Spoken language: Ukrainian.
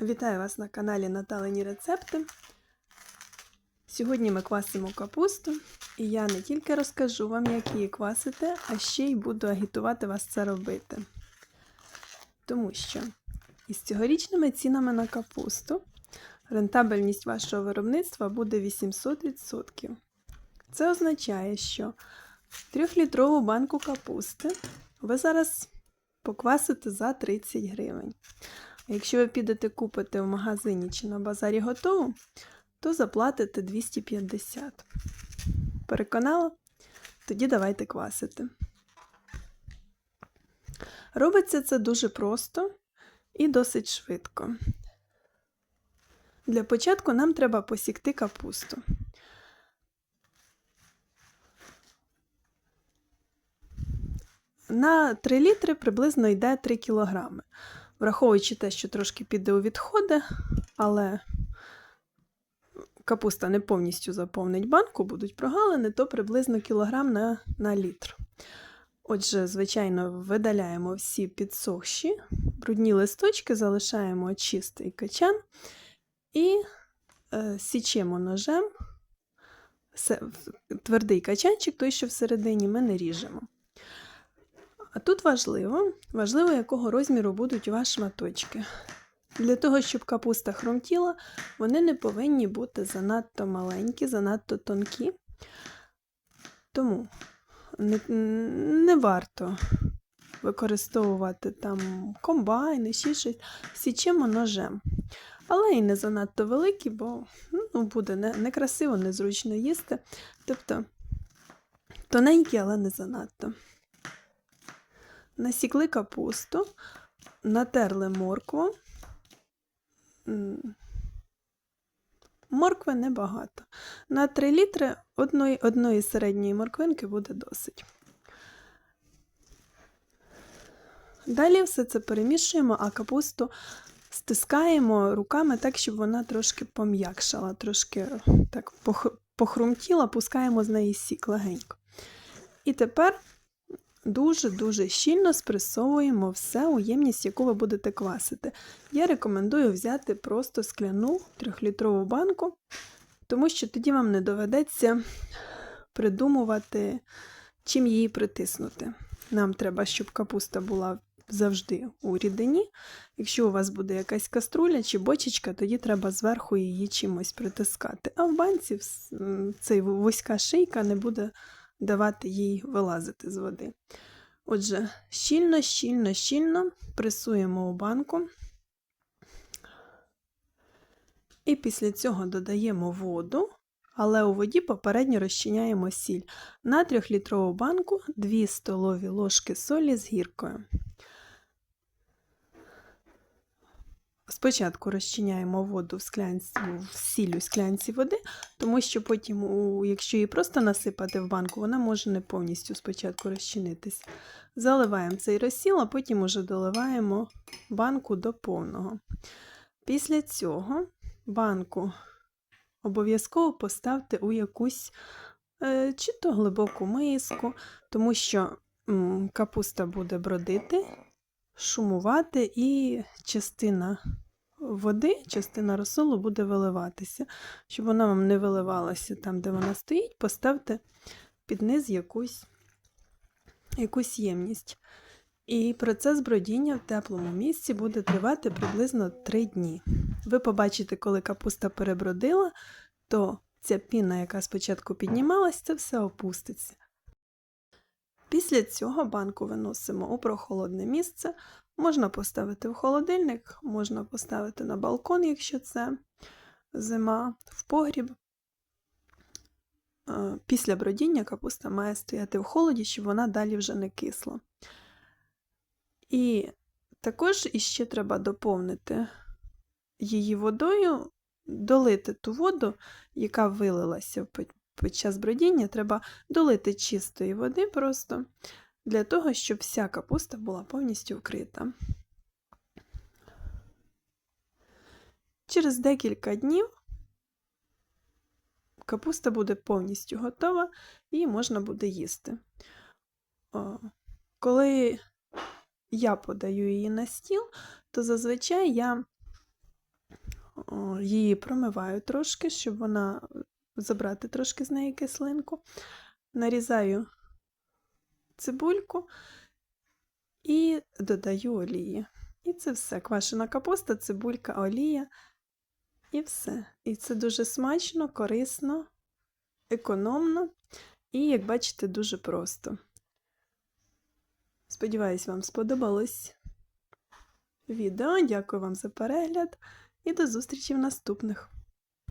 Вітаю вас на каналі Наталені Рецепти. Сьогодні ми квасимо капусту, і я не тільки розкажу вам, як її квасити, а ще й буду агітувати вас це робити. Тому що із цьогорічними цінами на капусту рентабельність вашого виробництва буде 800%. Це означає, що 3-літрову банку капусти ви зараз поквасите за 30 гривень. Якщо ви підете купити в магазині чи на базарі готову, то заплатите 250. Переконала? Тоді давайте квасити. Робиться це дуже просто і досить швидко. Для початку нам треба посікти капусту. На 3 літри приблизно йде 3 кілограми. Враховуючи те, що трошки піде у відходи, але капуста не повністю заповнить банку, будуть прогалини, то приблизно кілограм на, на літр. Отже, звичайно, видаляємо всі підсохші, брудні листочки, залишаємо чистий качан і е, січемо ножем твердий качанчик, той, що всередині, ми не ріжемо. А тут важливо, важливо, якого розміру будуть вас шматочки. Для того, щоб капуста хрумтіла, вони не повинні бути занадто маленькі, занадто тонкі. Тому не, не варто використовувати там комбайни, ще щось, січемо ножем. Але і не занадто великі, бо ну, буде некрасиво, не незручно їсти. Тобто тоненькі, але не занадто. Насікли капусту, натерли моркву. Моркви небагато. На 3 літри одної, одної середньої морквинки буде досить. Далі все це перемішуємо, а капусту стискаємо руками так, щоб вона трошки пом'якшала, трошки так похрумтіла, пускаємо з неї сік легенько. І тепер дуже-дуже щільно спресовуємо все у ємність, яку ви будете квасити. Я рекомендую взяти просто скляну 3-літрову банку, тому що тоді вам не доведеться придумувати, чим її притиснути. Нам треба, щоб капуста була завжди у рідині. Якщо у вас буде якась каструля чи бочечка, тоді треба зверху її чимось притискати. А в банці цей вузька шийка не буде давати їй вилазити з води. Отже, щільно, щільно, щільно пресуємо у банку. І після цього додаємо воду, але у воді попередньо розчиняємо сіль. На 3-літрову банку 2 столові ложки солі з гіркою. Спочатку розчиняємо воду в склянці, в сіль у склянці води, тому що потім, якщо її просто насипати в банку, вона може не повністю спочатку розчинитись. Заливаємо цей розсіл, а потім уже доливаємо банку до повного. Після цього банку обов'язково поставте у якусь е, чи то глибоку миску, тому що капуста буде бродити шумувати, і частина води, частина розсолу буде виливатися. Щоб вона вам не виливалася там, де вона стоїть, поставте під низ якусь, якусь ємність. І процес бродіння в теплому місці буде тривати приблизно 3 дні. Ви побачите, коли капуста перебродила, то ця піна, яка спочатку піднімалась, це все опуститься. Після цього банку виносимо у прохолодне місце. Можна поставити в холодильник, можна поставити на балкон, якщо це зима, в погріб. Е, після бродіння капуста має стояти в холоді, щоб вона далі вже не кисла. І також іще треба доповнити її водою, долити ту воду, яка вилилася під час бродіння треба долити чистої води просто для того, щоб вся капуста була повністю вкрита. Через декілька днів капуста буде повністю готова і можна буде їсти. Коли я подаю її на стіл, то зазвичай я її промиваю трошки, щоб вона забрати трошки з неї кислинку. Нарізаю цибульку і додаю олії. І це все. Квашена капуста, цибулька, олія. І все. І це дуже смачно, корисно, економно і, як бачите, дуже просто. Сподіваюсь, вам сподобалось відео. Дякую вам за перегляд і до зустрічі в наступних.